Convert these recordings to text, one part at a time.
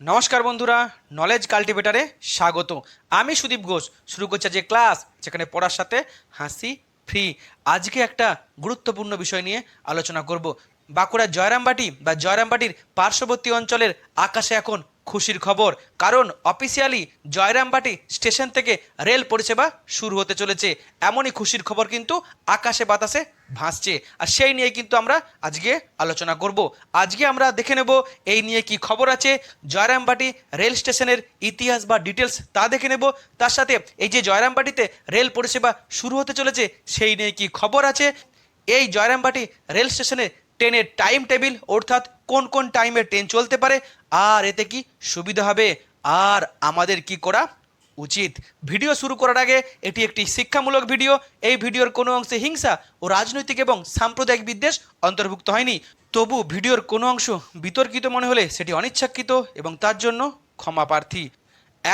নমস্কার বন্ধুরা নলেজ কাল্টিভেটারে স্বাগত। আমি সুদীপ ঘোষ, শুরু করছে যে ক্লাস যেখানে পড়ার সাথে হাসি ফ্রি আজকে একটা গুরুত্বপূর্ণ বিষয় নিয়ে আলোচনা করব। বাঁকুড়ার জয়রামবাটি বা জয়রামবাটির পার্শ্ববর্তী অঞ্চলের আকাশে এখন খুশির খবর। কারণ অফিসিয়ালি জয়রামবাটি স্টেশন থেকে রেল পরিষেবা শুরু হতে চলেছে। এমনই খুশির খবর কিন্তু আকাশে বাতাসে ভাসছে। আর সেই নিয়ে কিন্তু আমরা আজকে আলোচনা করব। আজকে আমরা দেখে নেব এই নিয়ে কি খবর আছে। জয়রামবাটি রেল স্টেশনের ইতিহাস বা ডিটেলস তা দেখে নেব। তার সাথে এই যে জয়রামবাটিতে রেল পরিষেবা শুরু হতে চলেছে, সেই নিয়ে কি খবর আছে? এই জয়রামবাটি রেল স্টেশনে ট্রেনের টাইম টেবিল অর্থাৎ কোন কোন টাইমে ট্রেন চলতে পারে? আর এতে কি সুবিধা হবে? আর আমাদের কি করা উচিত? ভিডিও শুরু করার আগে এটি একটি শিক্ষামূলক ভিডিও এই ভিডিওর কোনো অংশে হিংসা ও রাজনৈতিক এবং সাম্প্রদায়িক বিদ্বেষ অন্তর্ভুক্ত হয়নি। তবু ভিডিওর কোনো অংশ বিতর্কিত মনে হলে সেটি অনিচ্ছাকৃত এবং তার জন্য ক্ষমা প্রার্থী।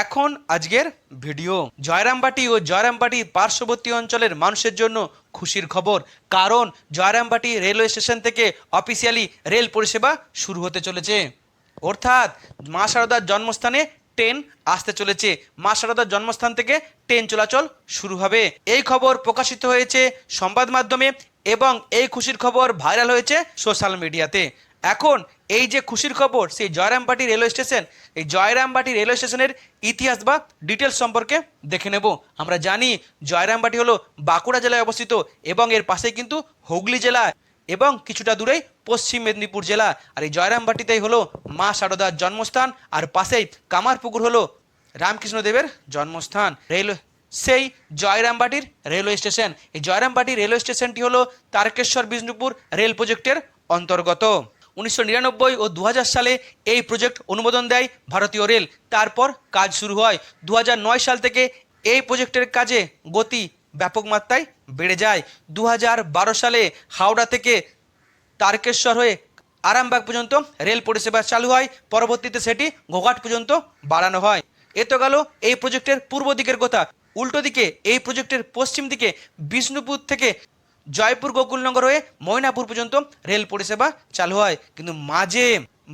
এখন আজকের ভিডিও। জয়রামবাটি ও জয়রামবাটির পার্শ্ববর্তী অঞ্চলের মানুষের জন্য খুশির খবর। কারণ জয়রামবাটি রেলওয়ে স্টেশন থেকে অফিসিয়ালি রেল পরিষেবা শুরু হতে চলেছে। অর্থাৎ মা শারদার জন্মস্থানে ট্রেন আসতে চলেছে। মা শারদার জন্মস্থান থেকে ট্রেন চলাচল শুরু হবে। এই খবর প্রকাশিত হয়েছে সংবাদ মাধ্যমে এবং এই খুশির খবর ভাইরাল হয়েছে সোশ্যাল মিডিয়াতে। এখন এই যে খুশির খবর, সেই জয়রামবাটি রেলওয়ে স্টেশন এই জয়রামবাটি রেলওয়ে স্টেশনের ইতিহাস বা ডিটেলস সম্পর্কে দেখে নেব। আমরা জানি জয়রামবাটি হলো বাঁকুড়া জেলায় অবস্থিত এবং এর পাশে কিন্তু হুগলি জেলা এবং কিছুটা দূরেই পশ্চিম মেদিনীপুর জেলা। আর এই জয়রামবাটিতেই হলো মা সারদার জন্মস্থান আর পাশেই কামারপুকুর হলো রামকৃষ্ণদেবের জন্মস্থান। রেলওয়ে সেই জয়রামবাটির রেলওয়ে স্টেশন। এই জয়রামবাটি রেলওয়ে স্টেশনটি হলো তারকেশ্বর বিষ্ণুপুর রেল প্রজেক্টের অন্তর্গত। উনিশশো নিরানব্বই ও দু হাজার সালে এই প্রজেক্ট অনুমোদন দেয় ভারতীয় রেল। তারপর কাজ শুরু হয়। দু সাল থেকে এই প্রজেক্টের কাজে গতি ব্যাপক মাত্রায় বেড়ে যায়। দু হাজার বারো সালে হাওড়া থেকে তারকেশ্বর হয়ে আরামবাগ পর্যন্ত রেল পরিষেবা চালু হয়। পরবর্তীতে সেটি ঘোঘাট পর্যন্ত বাড়ানো হয়। এ তো গেল এই প্রজেক্টের পূর্ব দিকের কথা। উল্টো দিকে এই প্রজেক্টের পশ্চিম দিকে বিষ্ণুপুর থেকে জয়পুর গোকুলনগর হয়ে ময়নাপুর পর্যন্ত রেল পরিষেবা চালু হয়। কিন্তু মাঝে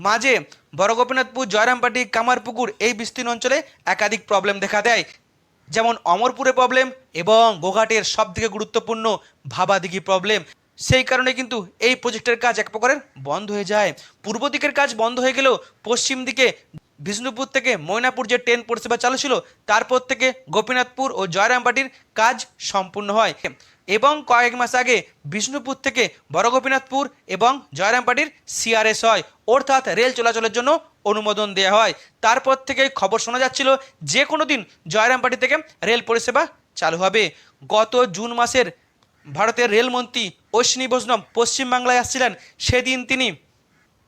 মাঝে বড় গোপীনাথপুর, জয়রামপাটি, কামারপুকুর এই বিস্তীর্ণ অঞ্চলে একাধিক প্রবলেম দেখা দেয়। যেমন অমরপুরে প্রবলেম এবং গোঘাটের সবথেকে গুরুত্বপূর্ণ ভাবাদিঘি প্রবলেম সেই কারণে কিন্তু এই প্রজেক্টের কাজ এক প্রকারের বন্ধ হয়ে যায়। পূর্ব দিকের কাজ বন্ধ হয়ে গেলেও পশ্চিম দিকে বিষ্ণুপুর থেকে ময়নাপুর যে ট্রেন পরিষেবা চালু ছিল, তারপর থেকে গোপীনাথপুর ও জয়রামবাটির কাজ সম্পূর্ণ হয়। এবং কয়েক মাস আগে বিষ্ণুপুর থেকে বড় গোপীনাথপুর এবং জয়রামবাটির সিআরএস হয়, অর্থাৎ রেল চলাচলের জন্য অনুমোদন দেওয়া হয়। তারপর থেকে খবর শোনা যাচ্ছিল যে কোনো দিন জয়রামপাটি থেকে রেল পরিষেবা চালু হবে। গত জুন মাসের ভারতের রেলমন্ত্রী অশ্বিনী বৈষ্ণব পশ্চিমবাংলায় আসছিলেন। সেদিন তিনি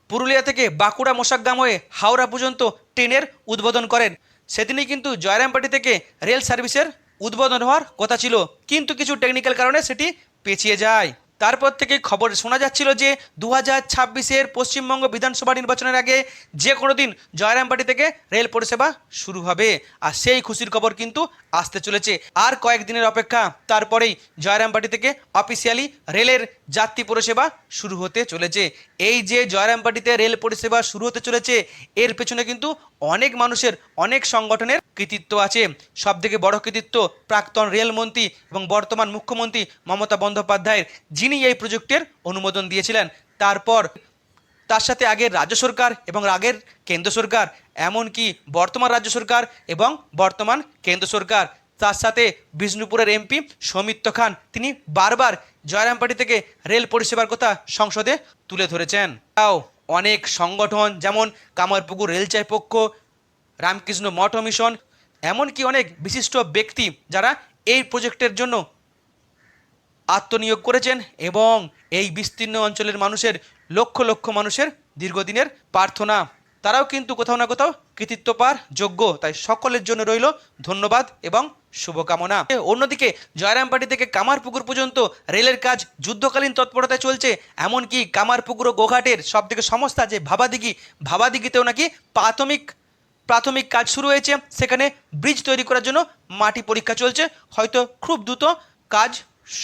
পুরুলিয়া থেকে বাঁকুড়া মোশাকগাম হয়ে হাওড়া পর্যন্ত ট্রেনের উদ্বোধন করেন। সেদিনই কিন্তু জয়রামপাটি থেকে রেল সার্ভিসের উদ্বোধন হওয়ার কথা ছিল। কিন্তু কিছু টেকনিক্যাল কারণে সেটি পেছিয়ে যায়। তারপর থেকে খবর শোনা যাচ্ছিল যে দু হাজার ছাব্বিশের পশ্চিমবঙ্গ বিধানসভা নির্বাচনের আগে যে কোনো দিন জয়রামবাটি থেকে রেল পরিষেবা শুরু হবে। আর সেই খুশির খবর কিন্তু আসতে চলেছে। আর কয়েকদিনের অপেক্ষা। তারপরেই জয়রামবাটি থেকে অফিসিয়ালি রেলের যাত্রী পরিষেবা শুরু হতে চলেছে। এই যে জয়রামবাটিতে রেল পরিষেবা শুরু হতে চলেছে, এর পেছনে কিন্তু অনেক মানুষের, অনেক সংগঠনের কৃতিত্ব আছে। সব থেকে বড় কৃতিত্ব প্রাক্তন রেলমন্ত্রী এবং বর্তমান মুখ্যমন্ত্রী মমতা বন্দ্যোপাধ্যায়ের। যিনি এই প্রজেক্টের অনুমোদন দিয়েছিলেন। তারপর তার সাথে আগের রাজ্য সরকার এবং আগের কেন্দ্র সরকার, এমনকি বর্তমান রাজ্য সরকার এবং বর্তমান কেন্দ্র সরকার। তার সাথে বিষ্ণুপুরের এমপি সৌমিত্র খান, তিনি বারবার জয়রামপাটি থেকে রেল পরিষেবার কথা সংসদে তুলে ধরেছেন। তাও অনেক সংগঠন, যেমন কামারপুকুর রেলচাই পক্ষ, রামকৃষ্ণ মঠ মিশন, এমনকি অনেক বিশিষ্ট ব্যক্তি যারা এই প্রজেক্টের জন্য আত্মনিয়োগ করেছেন এবং এই বিস্তীর্ণ অঞ্চলের মানুষের, লক্ষ লক্ষ মানুষের দীর্ঘদিনের প্রার্থনা। তারাও কিন্তু কোথাও না কোথাও কৃতিত্ব পার যোগ্য। তাই সকলের জন্য রইল ধন্যবাদ এবং শুভকামনা। অন্যদিকে জয়রামবাটি থেকে কামারপুকুর পর্যন্ত রেলের কাজ যুদ্ধকালীন তৎপরতায় চলছে, এমনকি কামারপুকুর ও গোঘাটের সব থেকে সমস্যা যে ভাবাদিঘি, ভাবাদিঘিতেও নাকি প্রাথমিক প্রাথমিক কাজ শুরু হয়েছে। সেখানে ব্রিজ তৈরি করার জন্য মাটি পরীক্ষা চলছে, হয়তো খুব দ্রুত কাজ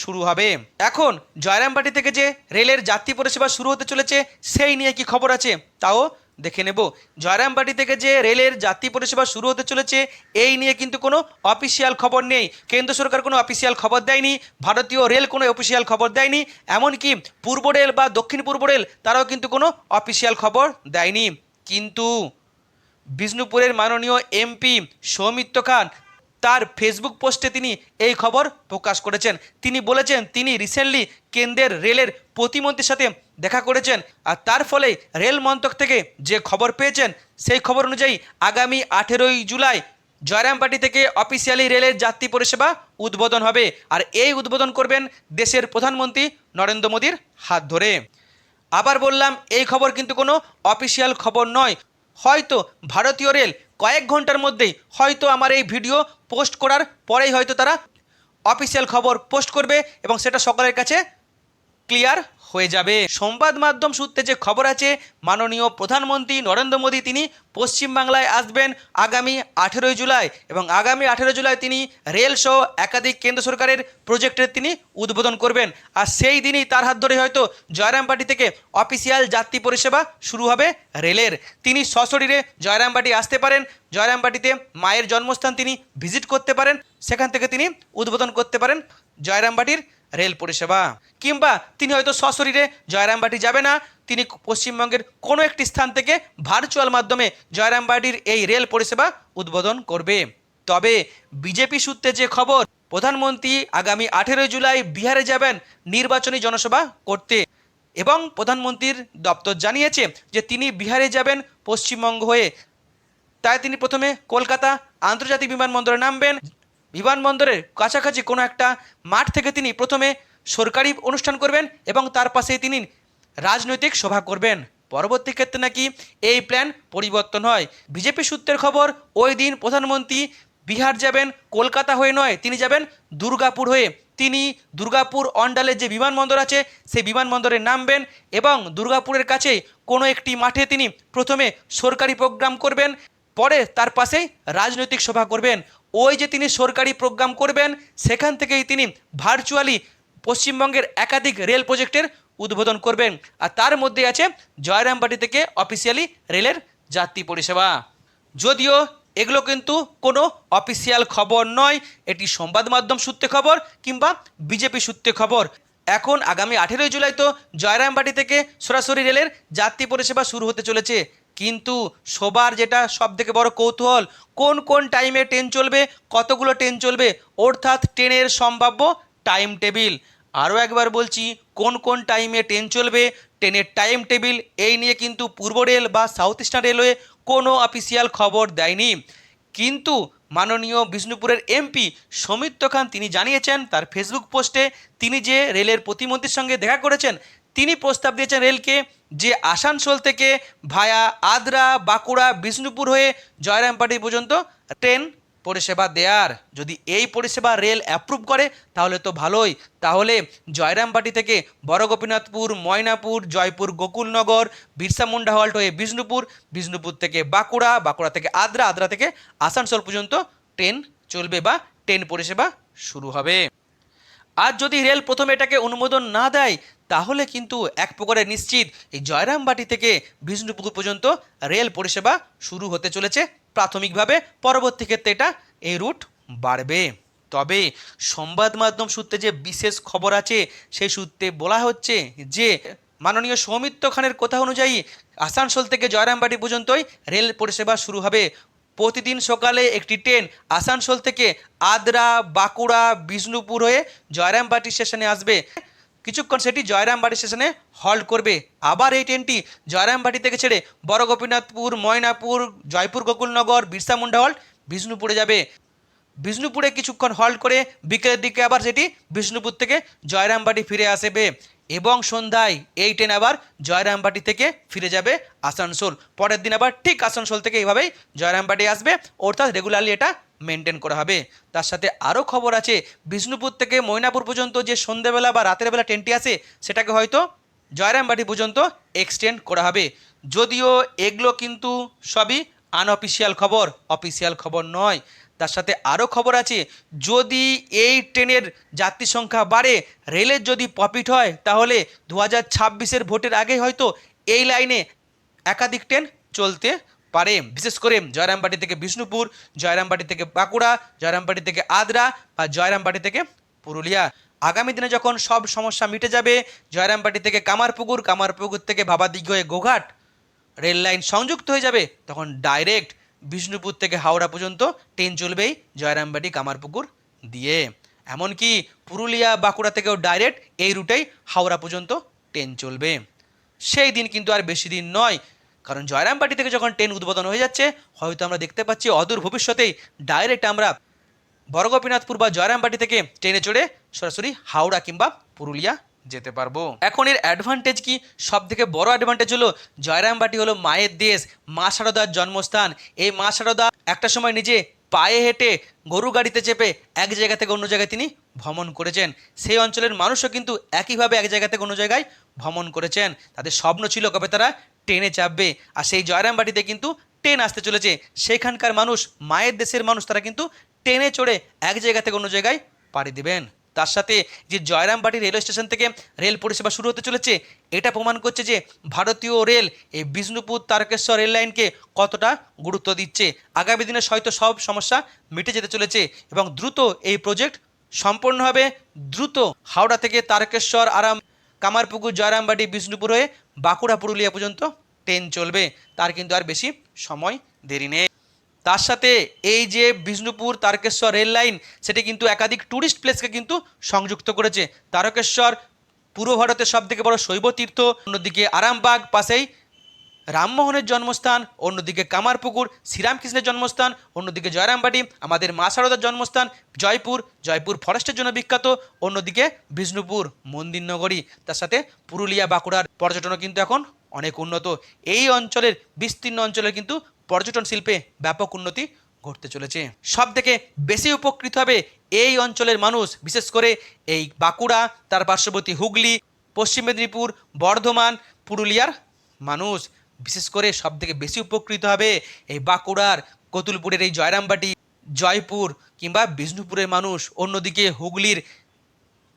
শুরু হবে। এখন জয়রামবাটি থেকে যে রেলের যাত্রী পরিষেবা শুরু হতে চলেছে, সেই নিয়ে কি খবর আছে? তাও দেখে নেব। জয়রামবাটি থেকে যে রেলের যাত্রী পরিষেবা শুরু হতে চলেছে, এই নিয়ে কিন্তু কোনো অফিসিয়াল খবর নেই। কেন্দ্র সরকার কোনো অফিসিয়াল খবর দেয়নি, ভারতীয় রেল কোনো অফিসিয়াল খবর দেয়নি, এমনকি পূর্ব রেল বা দক্ষিণ পূর্ব রেল, তারাও কিন্তু কোনো অফিসিয়াল খবর দেয়নি। কিন্তু বিষ্ণুপুরের মাননীয় এমপি সৌমিত্র খান, তার ফেসবুক পোস্টে তিনি এই খবর প্রকাশ করেছেন। তিনি বলেছেন, তিনি রিসেন্টলি কেন্দ্রের রেলের প্রতিমন্ত্রীর সাথে দেখা করেছেন। আর তার ফলে রেল মন্ত্রক থেকে যে খবর পেয়েছেন, সেই খবর অনুযায়ী আগামী আঠেরোই জুলাই জয়রামবাটি থেকে অফিসিয়ালি রেলের যাত্রী পরিষেবা উদ্বোধন হবে। আর এই উদ্বোধন করবেন দেশের প্রধানমন্ত্রী নরেন্দ্র মোদীর হাত ধরে। আবার বললাম, এই খবর কিন্তু কোনো অফিসিয়াল খবর নয়। হয়তো ভারতীয় রেল কয়েক ঘণ্টার মধ্যেই হয়তো আমার এই ভিডিও পোস্ট করার পরেই হয়তো তারা অফিসিয়াল খবর পোস্ট করবে এবং সেটা সকলের কাছে ক্লিয়ার হয়ে যাবে। সংবাদ মাধ্যম সূত্রে যে খবর আছে, মাননীয় প্রধানমন্ত্রী নরেন্দ্র মোদী তিনি পশ্চিমবাংলায় আসবেন আগামী আঠেরোই জুলাই এবং আগামী আঠেরো জুলাই তিনি রেল সহ একাধিক কেন্দ্র সরকারের প্রজেক্টের তিনি উদ্বোধন করবেন। আর সেই দিনই তার হাত ধরে হয়তো জয়রামবাটি থেকে অফিসিয়াল যাত্রী পরিষেবা শুরু হবে রেলের। তিনি সশরীরে জয়রামবাটি আসতে পারেন, জয়রামবাটিতে মায়ের জন্মস্থান তিনি ভিজিট করতে পারেন, সেখান থেকে তিনি উদ্বোধন করতে পারেন জয়রামবাটির রেল পরিষেবা। কিংবা তিনি হয়তো সশরীরে জয়রামবাটি যাবে না, তিনি পশ্চিমবঙ্গের কোনো একটি স্থান থেকে ভার্চুয়াল মাধ্যমে জয়রামবাটির এই রেল পরিষেবা উদ্বোধন করবে। তবে বিজেপি সূত্রে যে খবর, প্রধানমন্ত্রী আগামী আঠেরোই জুলাই বিহারে যাবেন নির্বাচনী জনসভা করতে। এবং প্রধানমন্ত্রীর দপ্তর জানিয়েছে যে তিনি বিহারে যাবেন পশ্চিমবঙ্গ হয়ে। তাই তিনি প্রথমে কলকাতা আন্তর্জাতিক বিমানবন্দরে নামবেন। বিমানবন্দরের কাছাকাছি কোনো একটা মাঠ থেকে তিনি প্রথমে সরকারি অনুষ্ঠান করবেন এবং তার পাশেই তিনি রাজনৈতিক সভা করবেন। পরবর্তী ক্ষেত্রে নাকি এই প্ল্যান পরিবর্তন হয়। বিজেপি সূত্রের খবর, ওই দিন প্রধানমন্ত্রী বিহার যাবেন, কলকাতা হয়ে নয়, তিনি যাবেন দুর্গাপুর হয়ে। তিনি দুর্গাপুর অন্ডালে যে বিমানবন্দর আছে, সেই বিমানবন্দরে নামবেন এবং দুর্গাপুরের কাছে কোনো একটি মাঠে তিনি প্রথমে সরকারি প্রোগ্রাম করবেন, পরে তার পাশেই রাজনৈতিক সভা করবেন। ওই যে তিনি সরকারি প্রোগ্রাম করবেন, সেখান থেকেই তিনি ভার্চুয়ালি পশ্চিমবঙ্গের একাধিক রেল প্রজেক্টের উদ্বোধন করবেন। আর তার মধ্যে আছে জয়রামবাটি থেকে অফিসিয়ালি রেলের যাত্রী পরিষেবা। যদিও এগুলো কিন্তু কোনো অফিসিয়াল খবর নয়, এটি সংবাদ মাধ্যম সূত্রে খবর কিংবা বিজেপি সূত্রে খবর। এখন আগামী আঠেরোই জুলাই তো জয়রামবাটি থেকে সরাসরি রেলের যাত্রী পরিষেবা শুরু হতে চলেছে। কিন্তু সবার যেটা সব থেকে বড় কৌতূহল, কোন কোন টাইমে ট্রেন চলবে, কতগুলো ট্রেন চলবে, অর্থাৎ ট্রেনের সম্ভাব্য টাইম টেবিল আরও একবার বলছি, কোন কোন টাইমে ট্রেন চলবে ট্রেনের টাইম টেবিল এই নিয়ে কিন্তু পূর্ব রেল বা সাউথ ইস্টার্ন রেলওয়ে কোনো অফিসিয়াল খবর দেয়নি। কিন্তু মাননীয় বিষ্ণুপুরের এমপি সৌমিত্র খান তিনি জানিয়েছেন, তার ফেসবুক পোস্টে তিনি যে রেলের প্রতিমন্ত্রীর সঙ্গে দেখা করেছেন, তিনি প্রস্তাব দিয়েছেন রেলকে যে আসানসোল থেকে ভায়া আদ্রা, বাঁকুড়া, বিষ্ণুপুর হয়ে জয়রামপাটি পর্যন্ত ট্রেন পরিষেবা দেয়ার। যদি এই পরিষেবা রেল অ্যাপ্রুভ করে, তাহলে তো ভালোই। তাহলে জয়রামবাটি থেকে বড় গোপীনাথপুর, ময়নাপুর, জয়পুর, গোকুলনগর, বিরসা মুন্ডা হল্ট হয়ে বিষ্ণুপুর বিষ্ণুপুর থেকে বাঁকুড়া বাঁকুড়া থেকে আদ্রা আদ্রা থেকে আসানসোল পর্যন্ত ট্রেন চলবে বা ট্রেন পরিষেবা শুরু হবে। আর যদি রেল প্রথমে এটাকে অনুমোদন না দেয় তাহলে কিন্তু এক প্রকারে নিশ্চিত এই জয়রামবাটি থেকে বিষ্ণুপুর পর্যন্ত রেল পরিষেবা শুরু হতে চলেছে। প্রাথমিকভাবে পরবর্তী ক্ষেত্রে এটা এই রুট বাড়বে। তবে সংবাদ মাধ্যম সূত্রে যে বিশেষ খবর আছে, সেই সূত্রে বলা হচ্ছে যে, মাননীয় সৌমিত্র খানের কথা অনুযায়ী আসানসোল থেকে জয়রামবাটি পর্যন্তই রেল পরিষেবা শুরু হবে। প্রতিদিন সকালে একটি ট্রেন আসানসোল থেকে আদ্রা, বাঁকুড়া, বিষ্ণুপুর হয়ে জয়রামবাটি স্টেশনে আসবে। কিছুক্ষণ সেটি জয়রামবাটি স্টেশনে হল্ট করবে। আবার এই ট্রেনটি জয়রামবাটি থেকে ছেড়ে বড় গোপীনাথপুর, ময়নাপুর, জয়পুর, গোকুলনগর, বিরসা মুন্ডা হল্ট বিষ্ণুপুরে যাবে। বিষ্ণুপুরে কিছুক্ষণ হল্ট করে বিকেলের দিকে আবার সেটি বিষ্ণুপুর থেকে জয়রামবাটি ফিরে আসবে এবং সন্ধ্যায় এই ট্রেন আবার জয়রামবাটি থেকে ফিরে যাবে আসানসোল। পরের দিন আবার ঠিক আসানসোল থেকে এইভাবেই জয়রামবাটি আসবে। অর্থাৎ রেগুলারলি এটা মেনটেন করা হবে। তার সাথে আরও খবর আছে, বিষ্ণুপুর থেকে ময়নাপুর পর্যন্ত যে সন্ধ্যেবেলা বা রাতের বেলা ট্রেনটি আসে, সেটাকে হয়তো জয়রামবাটি পর্যন্ত এক্সটেন্ড করা হবে। যদিও এগুলো কিন্তু সবই আনঅফিসিয়াল খবর অফিসিয়াল খবর নয়। তার সাথে আরও খবর আছে, যদি এই ট্রেনের যাত্রী সংখ্যা বাড়ে রেলের যদি প্রফিট হয়, তাহলে দু হাজার ভোটের আগে হয়তো এই লাইনে একাধিক ট্রেন চলতে পারে বিশেষ করে জয়রামবাটি থেকে বিষ্ণুপুর, জয়রামবাটি থেকে বাঁকুড়া, জয়রামবাটি থেকে আদ্রা বা জয়রামবাটি থেকে পুরুলিয়া। আগামী দিনে যখন সব সমস্যা মিটে যাবে, জয়রামবাটি থেকে কামারপুকুর কামারপুকুর থেকে ভাবাদিঘি হয়ে গোঘাট রেল লাইন সংযুক্ত হয়ে যাবে, তখন ডাইরেক্ট বিষ্ণুপুর থেকে হাওড়া পর্যন্ত ট্রেন চলবেই জয়রামবাটি, কামারপুকুর দিয়ে। এমনকি পুরুলিয়া, বাঁকুড়া থেকেও ডাইরেক্ট এই রুটেই হাওড়া পর্যন্ত ট্রেন চলবে। সেই দিন কিন্তু আর বেশি দিন নয় কারণ জয়রামবাটি থেকে যখন ট্রেন উদ্বোধন হয়ে যাচ্ছে, হয়তো আমরা দেখতে পাচ্ছি অদূর ভবিষ্যতেই ডাইরেক্ট আমরা বড়গোপীনাথপুর বা জয়রামবাটি থেকে ট্রেনে চড়ে সরাসরি হাওড়া কিংবা পুরুলিয়া যেতে পারব। এখন এর অ্যাডভান্টেজ কি? সব থেকে বড় অ্যাডভান্টেজ হলো জয়রামবাটি হলো মায়ের দেশ, মা সারদার জন্মস্থান। এই মা সারদা একটা সময় নিজে পায়ে হেঁটে গরু গাড়িতে চেপে এক জায়গা থেকে অন্য জায়গায় তিনি ভ্রমণ করেছেন। সেই অঞ্চলের মানুষও কিন্তু একইভাবে এক জায়গা থেকে অন্য জায়গায় ভ্রমণ করেছেন। তাদের স্বপ্ন ছিল কবে তারা ট্রেনে চাপবে। আর সেই জয়রামবাটিতে কিন্তু ট্রেন আসতে চলেছে। সেখানকার মানুষ, মায়ের দেশের মানুষ, তারা কিন্তু ট্রেনে চড়ে এক জায়গা থেকে অন্য জায়গায় পাড়ি দেবেন। তার সাথে যে জয়রামবাটি রেলওয়ে স্টেশন থেকে রেল পরিষেবা শুরু হতে চলেছে, এটা প্রমাণ করছে যে ভারতীয় রেল এই বিষ্ণুপুর তারকেশ্বর রেল লাইনকে কতটা গুরুত্ব দিচ্ছে। আগামী দিনে হয়তো সব সমস্যা মিটে যেতে চলেছে এবং দ্রুত এই প্রজেক্ট সম্পন্ন হবে। দ্রুত হাওড়া থেকে তারকেশ্বর আরাম কামারপুকুর, জয়রামবাটি, বিষ্ণুপুর হয়ে বাঁকুড়া, পুরুলিয়া পর্যন্ত ট্রেন চলবে। তার কিন্তু আর বেশি সময় দেরি নেই। তার সাথে এই যে বিষ্ণুপুর তারকেশ্বর রেল লাইন, সেটি কিন্তু একাধিক ট্যুরিস্ট প্লেসকে কিন্তু সংযুক্ত করেছে। তারকেশ্বর, পূর্ব ভারতের সবথেকে বড় শৈব তীর্থ অন্যদিকে আরামবাগ, পাশেই রামমোহনের জন্মস্থান, অন্যদিকে কামারপুকুর, শ্রীরামকৃষ্ণের জন্মস্থান, অন্যদিকে জয়রামবাটি, আমাদের মা শারদার জন্মস্থান, জয়পুর জয়পুর ফরেস্টের জন্য বিখ্যাত, অন্যদিকে বিষ্ণুপুর মন্দির নগরী তার সাথে পুরুলিয়া, বাঁকুড়ার পর্যটনও কিন্তু এখন অনেক উন্নত। এই অঞ্চলের বিস্তীর্ণ অঞ্চলের কিন্তু পর্যটন শিল্পে ব্যাপক উন্নতি ঘটতে চলেছে। সব থেকে বেশি উপকৃত হবে এই অঞ্চলের মানুষ, বিশেষ করে এই বাঁকুড়া, তার পার্শ্ববর্তী হুগলি, পশ্চিম মেদিনীপুর, বর্ধমান, পুরুলিয়ার মানুষ। বিশেষ করে সব থেকে বেশি উপকৃত হবে এই বাঁকুড়ার কতুলপুরের এই জয়রামবাটি, জয়পুর কিংবা বিষ্ণুপুরের মানুষ। অন্যদিকে হুগলির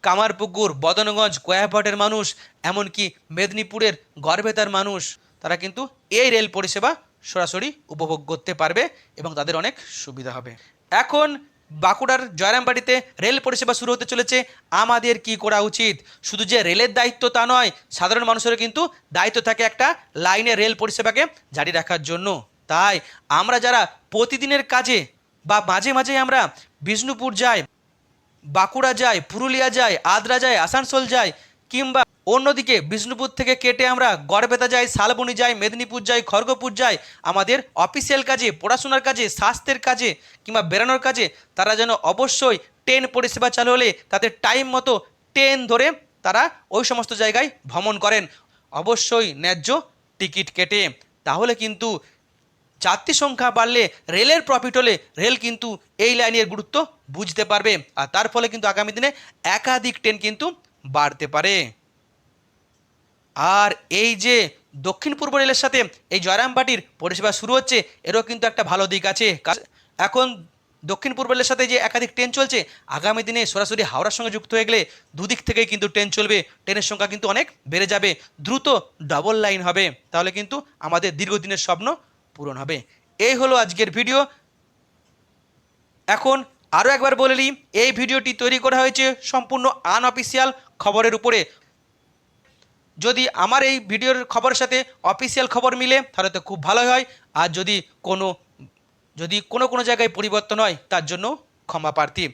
কামারপুকুর, বদনগঞ্জ কয়াভটের মানুষ, এমনকি মেদিনীপুরের গড়বেতার মানুষ, তারা কিন্তু এই রেল পরিষেবা সরাসরি উপভোগ করতে পারবে এবং তাদের অনেক সুবিধা হবে। এখন বাঁকুড়ার জয়রামবাড়িতে রেল পরিষেবা শুরু হতে চলেছে। আমাদের কি করা উচিত? শুধু যে রেলের দায়িত্ব তা নয়, সাধারণ মানুষেরও কিন্তু দায়িত্ব থাকে একটা লাইনে রেল পরিষেবাকে জারি রাখার জন্য। তাই আমরা যারা প্রতিদিনের কাজে বা মাঝে মাঝে আমরা বিষ্ণুপুর যাই, বাঁকুড়া যায় পুরুলিয়া যায় আদ্রা যায় আসানসোল যায় কিংবা অন্যদিকে বিষ্ণুপুর থেকে কেটে আমরা গড়বেতা যাই, শালবনি যাই, মেদিনীপুর যাই, খড়গপুর যাই, আমাদের অফিসিয়াল কাজে, পড়াশোনার কাজে, স্বাস্থ্যের কাজে কিংবা বেরানোর কাজে তারা যেন অবশ্যই ট্রেন পরিষেবা চালু হলে তাদের টাইম মতো ট্রেন ধরে তারা ওই সমস্ত জায়গায় ভ্রমণ করেন। অবশ্যই ন্যায্য টিকিট কেটে। তাহলে কিন্তু যাত্রী সংখ্যা বাড়লে, রেলের প্রফিট হলে রেল কিন্তু এই লাইনের গুরুত্ব বুঝতে পারবে। আর তার ফলে কিন্তু আগামী দিনে একাধিক ট্রেন কিন্তু বাড়তে পারে। আর এই যে দক্ষিণ পূর্ব রেলের সাথে এই জয়রামবাটির পরিষেবা শুরু হচ্ছে, এরও কিন্তু একটা ভালো দিক আছে। এখন দক্ষিণ পূর্ব রেলের সাথে যে একাধিক ট্রেন চলছে, আগামী দিনে সরাসরি হাওড়ার সঙ্গে যুক্ত হয়ে গেলে দুদিক থেকেই কিন্তু ট্রেন চলবে। ট্রেনের সংখ্যা কিন্তু অনেক বেড়ে যাবে, দ্রুত ডাবল লাইন হবে। তাহলে কিন্তু আমাদের দীর্ঘদিনের স্বপ্ন পূরণ হবে। এই হলো আজকের ভিডিও এখন আরও একবার বলে নিই, এই ভিডিওটি তৈরি করা হয়েছে সম্পূর্ণ আনঅফিসিয়াল খবরের উপরে। যদি আমার এই ভিডিওর খবরের সাথে অফিসিয়াল খবর মিলে, তাহলে তো খুব ভালোই হয়। আর যদি কোনো যদি কোনো কোনো জায়গায় পরিবর্তন হয়, তার জন্য ক্ষমা প্রার্থী।